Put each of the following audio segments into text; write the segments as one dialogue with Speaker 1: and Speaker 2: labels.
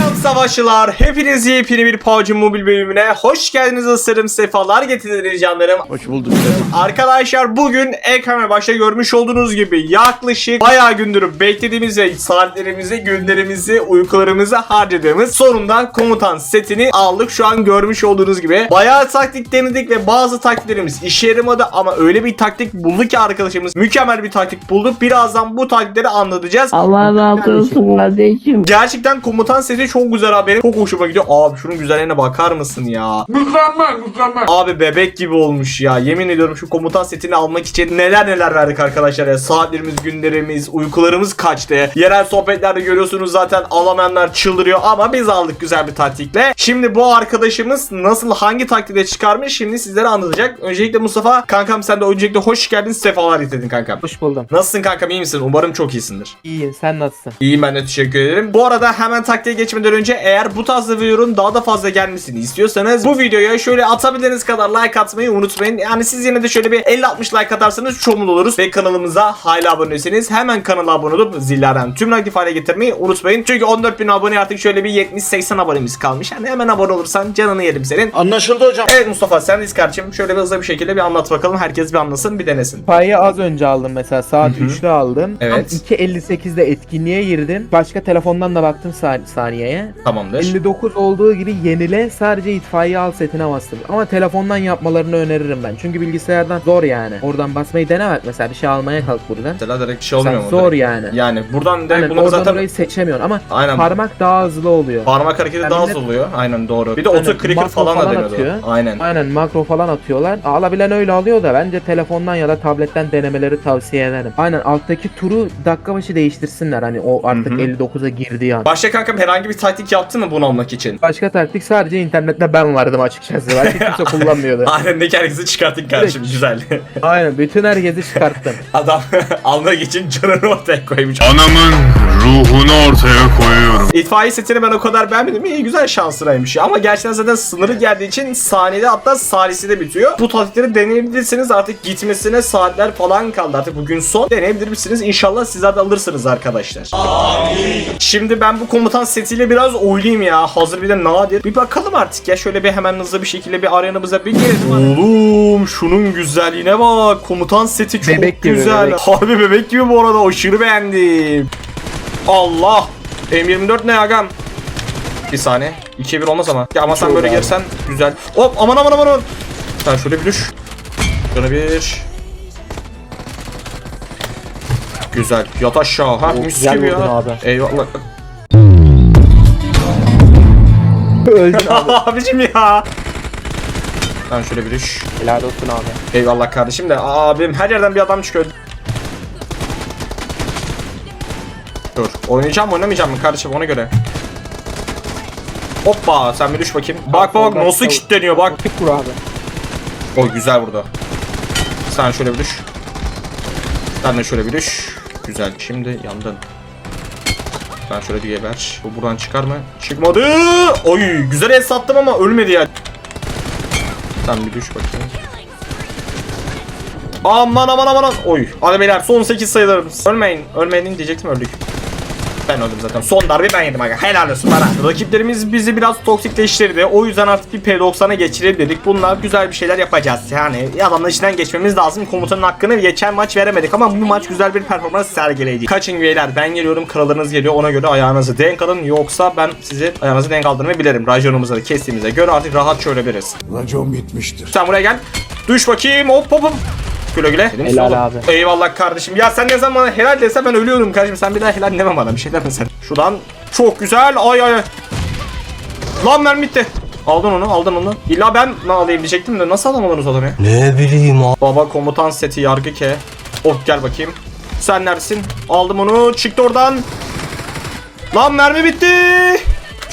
Speaker 1: Selam savaşçılar. Hepiniz yepyeni bir PUBG Mobile bölümüne hoş geldiniz ısırım sefalar getirdiniz canlarım.
Speaker 2: Hoş bulduk.
Speaker 1: Arkadaşlar bugün ekrana başta görmüş olduğunuz gibi yaklaşık bayağı gündür beklediğimiz ve saatlerimizi, günlerimizi, uykularımızı harcadığımız sonunda komutan setini aldık. Şu an görmüş olduğunuz gibi bayağı taktik denedik ve bazı taktiklerimiz işe yaramadı ama öyle bir taktik buldu ki arkadaşımız mükemmel bir taktik buldu. Birazdan bu taktikleri anlatacağız.
Speaker 3: Allah razı olsun kardeşim.
Speaker 1: Gerçekten komutan seti çok güzel abi. Benim çok hoşuma gidiyor. Abi şunun güzelliğine bakar mısın ya?
Speaker 2: Mükemmel mükemmel.
Speaker 1: Abi bebek gibi olmuş ya. Yemin ediyorum şu komutan setini almak için neler neler verdik arkadaşlar ya. Saatlerimiz, günlerimiz, uykularımız kaçtı. Yerel sohbetlerde görüyorsunuz zaten alamayanlar çıldırıyor ama biz aldık güzel bir taktikle. Şimdi bu arkadaşımız nasıl hangi taktikle çıkarmış şimdi sizlere anlatacak. Öncelikle Mustafa kankam sen de öncelikle hoş geldin sefalar getirdin kankam.
Speaker 4: Hoş buldum.
Speaker 1: Nasılsın kankam iyi misin? Umarım çok iyisindir.
Speaker 4: İyiyim. Sen nasılsın?
Speaker 1: İyiyim ben de teşekkür ederim. Bu arada hemen taktiğe geçmeden önce eğer bu tarz videoların daha da fazla gelmesini istiyorsanız bu videoya şöyle atabildiğiniz kadar like atmayı unutmayın. Yani siz yine de şöyle bir 50-60 like atarsanız çok mutlu oluruz. Ve kanalımıza hala abone değilseniz hemen kanala abone olup zillerden tüm aktif hale getirmeyi unutmayın. Çünkü 14.000 abone artık şöyle bir 70-80 abonemiz kalmış. Yani hemen abone olursan canını yerim senin.
Speaker 2: Anlaşıldı hocam.
Speaker 1: Evet Mustafa sen de kardeşim şöyle bir hızlı bir şekilde bir anlat bakalım. Herkes bir anlasın bir denesin.
Speaker 4: Payı az önce aldım mesela saat 3'te aldım.
Speaker 1: Evet.
Speaker 4: Tam 2.58'de etkinliğe girdim. Başka telefondan da baktım sa- saniyeye.
Speaker 1: Tamamdır.
Speaker 4: 59 olduğu gibi yenile sadece itfaiye al setine bastım. Ama telefondan yapmalarını öneririm ben. Çünkü bilgisayardan zor yani. Oradan basmayı denemek mesela bir şey almaya kalk buradan.
Speaker 1: Mesela direkt şey olmuyor mu?
Speaker 4: zor
Speaker 1: direkt?
Speaker 4: yani.
Speaker 1: Yani buradan direkt
Speaker 4: Aynen,
Speaker 1: bunu
Speaker 4: oradan
Speaker 1: zaten
Speaker 4: orayı seçemiyorsun ama
Speaker 1: Aynen.
Speaker 4: parmak daha hızlı oluyor.
Speaker 1: Parmak hareketi
Speaker 4: Yani
Speaker 1: daha hızlı oluyor. Aynen doğru. Bir de
Speaker 4: Aynen,
Speaker 1: auto clicker
Speaker 4: makro
Speaker 1: falan da
Speaker 4: falan
Speaker 1: deniyordu.
Speaker 4: atıyor.
Speaker 1: Aynen.
Speaker 4: Aynen makro falan atıyorlar. Alabilen öyle alıyor da bence telefondan ya da tabletten denemeleri tavsiye ederim. Aynen alttaki turu dakika başı değiştirsinler hani o artık
Speaker 1: Hı hı.
Speaker 4: 59'a girdiği an.
Speaker 1: Başka kankam herhangi bir taktik yaptı mı bunu almak için?
Speaker 4: Başka taktik sadece internette ben vardım açıkçası. Başka kimse kullanmıyordu.
Speaker 1: Halindeki herkesi çıkarttık kardeşim güzel.
Speaker 4: Aynen bütün herkesi çıkarttım.
Speaker 1: Adam almak için canını ortaya koymuş.
Speaker 5: Anamın ruhunu ortaya koyuyorum.
Speaker 1: İtfaiye setini ben o kadar beğenmedim. İyi güzel şansıraymış ya. Ama gerçekten zaten sınırı geldiği için saniyede hatta salisi de bitiyor. Bu taktikleri deneyebilirsiniz. Artık gitmesine saatler falan kaldı. Artık bugün son. Deneyebilirsiniz. İnşallah sizler de alırsınız arkadaşlar. Şimdi ben bu komutan setiyle biraz oynayayım ya. Hazır bir de nadir. Bir bakalım artık ya. Şöyle bir hemen hızlı bir şekilde bir arenamıza bir girelim. Oğlum şunun güzelliğine bak. Komutan seti çok
Speaker 4: Bebek gibi,
Speaker 1: güzel.
Speaker 4: bebek.
Speaker 1: Harbi bebek gibi bu arada. Aşırı beğendim. Allah. M24 ne agam? Bir saniye. 2'ye 1 olmaz ama. Ya ama sen böyle
Speaker 4: abi.
Speaker 1: gelirsen güzel. Hop aman aman aman aman. Sen şöyle bir düş. Şöyle bir. Güzel. Yat aşağı. Ha mis gibi ya.
Speaker 4: abi.
Speaker 1: Eyvallah.
Speaker 4: Öldün abi.
Speaker 1: Abicim ya. Ben şöyle bir düş.
Speaker 4: Helal olsun abi.
Speaker 1: Eyvallah kardeşim de abim her yerden bir adam çıkıyor. Dur. Oynayacağım mı oynamayacağım mı kardeşim ona göre. Hoppa sen bir düş bakayım. Bak bak bak
Speaker 4: Soldan
Speaker 1: nasıl
Speaker 4: sol-
Speaker 1: kilitleniyor bak.
Speaker 4: Tık vur abi.
Speaker 1: Oy güzel vurdu. Sen şöyle bir düş. Sen de şöyle bir düş. Güzel. Şimdi yandın. Ben şöyle bir geber. Bu buradan çıkar mı? Çıkmadı. Oy güzel el sattım ama ölmedi ya. Sen bir düş bakayım. Aman aman aman. Oy. Hadi son 8 sayılarımız. Ölmeyin. Ölmeyin diyecektim öldük. Ben öldüm zaten. Son darbe ben yedim aga. Helal olsun bana. Rakiplerimiz bizi biraz toksikleştirdi. O yüzden artık bir P90'a geçirelim dedik. Bunlar güzel bir şeyler yapacağız. Yani adamların içinden geçmemiz lazım. Komutanın hakkını geçen maç veremedik ama bu maç güzel bir performans sergileydik. Kaçın üyeler. Ben geliyorum. Krallarınız geliyor. Ona göre ayağınızı denk alın. Yoksa ben sizi ayağınızı denk aldırmayı bilirim. Rajonumuzu da kestiğimize göre artık rahat çörebiliriz.
Speaker 2: Racon bitmiştir.
Speaker 1: Sen buraya gel. Düş bakayım. Hop hop hop. Güle güle.
Speaker 4: Helal
Speaker 1: oğlum.
Speaker 4: abi.
Speaker 1: Eyvallah kardeşim. Ya sen ne zaman bana helal desen ben ölüyorum kardeşim. Sen bir daha helal deme bana. Bir şey deme sen. Şuradan çok güzel. Ay ay ay. Lan mermi bitti. Aldın onu aldın onu. İlla ben ne alayım diyecektim de nasıl alamadınız adamı ya?
Speaker 6: Ne bileyim abi.
Speaker 1: Baba komutan seti yargı ke. Oh gel bakayım. Sen neredesin? Aldım onu. Çıktı oradan. Lan mermi bitti.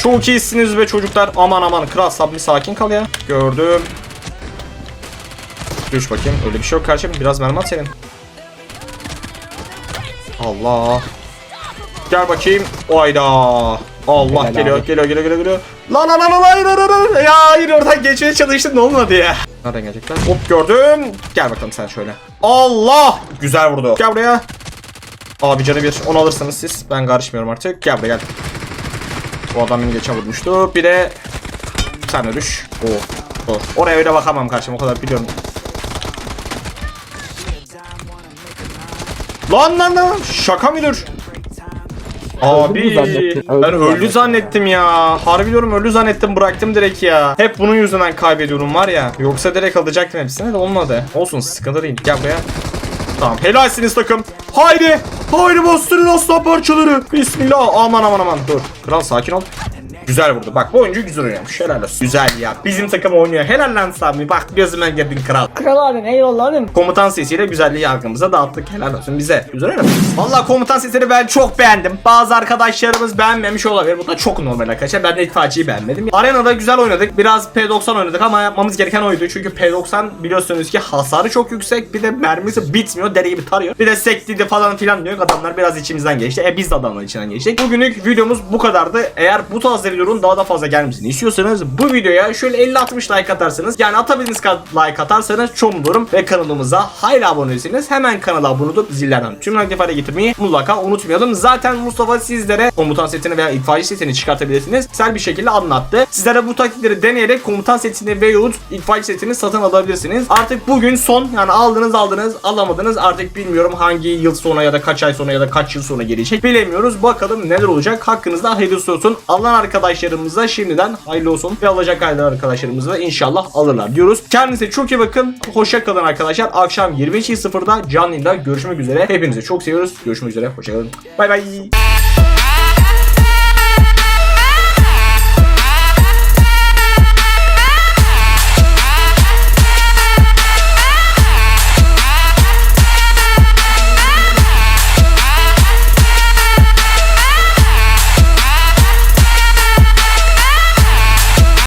Speaker 1: Çok iyisiniz be çocuklar. Aman aman kral sab bir sakin kal ya. Gördüm. Düş bakayım. Öyle bir şey yok kardeşim. Biraz mermi at senin. Allah. Gel bakayım. Oyda. Allah
Speaker 4: Helal
Speaker 1: geliyor,
Speaker 4: abi.
Speaker 1: geliyor, geliyor, geliyor, geliyor. Lan lan lan hayır, hayır, hayır. Ya hayır oradan geçmeye çalıştın ne olmadı ya. Nereden gelecekler? Hop gördüm. Gel bakalım sen şöyle. Allah! Güzel vurdu. Gel buraya. Abi canı bir. Onu alırsınız siz. Ben karışmıyorum artık. Gel buraya gel. Bu adam beni geçen vurmuştu. Bir de sen de düş. Oh. oh. Oraya öyle bakamam karşıma o kadar biliyorum. Lan lan lan şaka mıdır? Abi ben öldü zannettim ya. Harbi diyorum öldü zannettim bıraktım direkt ya. Hep bunun yüzünden kaybediyorum var ya. Yoksa direkt alacaktım hepsini de olmadı. Olsun sıkıntı değil. Gel buraya. Tamam helalsiniz takım. Haydi. Haydi bastırın aslan parçaları. Bismillah. Aman aman aman. Dur. Kral sakin ol. Güzel vurdu. Bak bu oyuncu güzel oynamış. Helal olsun. Güzel ya. Bizim takım oynuyor. Helal lan Sami. Bak gözüme girdin kral.
Speaker 6: Kral abim eyvallah abim.
Speaker 1: Komutan sesiyle güzelliği yargımıza dağıttık. Helal olsun bize. Güzel oynamış. Valla komutan sesini ben çok beğendim. Bazı arkadaşlarımız beğenmemiş olabilir. Bu da çok normal arkadaşlar. Ben de itfaiyeciyi beğenmedim. Arenada güzel oynadık. Biraz P90 oynadık ama yapmamız gereken oydu. Çünkü P90 biliyorsunuz ki hasarı çok yüksek. Bir de mermisi bitmiyor. Deri gibi tarıyor. Bir de sekti de falan filan diyor. Adamlar biraz içimizden geçti. E biz de adamların içinden geçtik. Bugünlük videomuz bu kadardı. Eğer bu tarz videoların daha da fazla gelmesini istiyorsanız bu videoya şöyle 50-60 like atarsanız yani atabildiğiniz kadar like atarsanız çok olurum ve kanalımıza hala abone değilseniz hemen kanala abone olup zillerden tüm aktif hale getirmeyi mutlaka unutmayalım. Zaten Mustafa sizlere komutan setini veya itfaiye setini çıkartabilirsiniz. Güzel bir şekilde anlattı. Sizlere bu taktikleri deneyerek komutan setini veyahut itfaiye setini satın alabilirsiniz. Artık bugün son yani aldınız aldınız alamadınız artık bilmiyorum hangi yıl sonra ya da kaç ay sonra ya da kaç yıl sonra gelecek bilemiyoruz. Bakalım neler olacak. Hakkınızda hayırlısı olsun. Alan arkadaşlarımıza şimdiden hayırlı olsun ve alacak hayırlı arkadaşlarımız da inşallah alırlar diyoruz. Kendinize çok iyi bakın. Hoşça kalın arkadaşlar. Akşam 22.00'da canlı görüşmek üzere. Hepinizi çok seviyoruz. Görüşmek üzere. Hoşça kalın. Bay bay.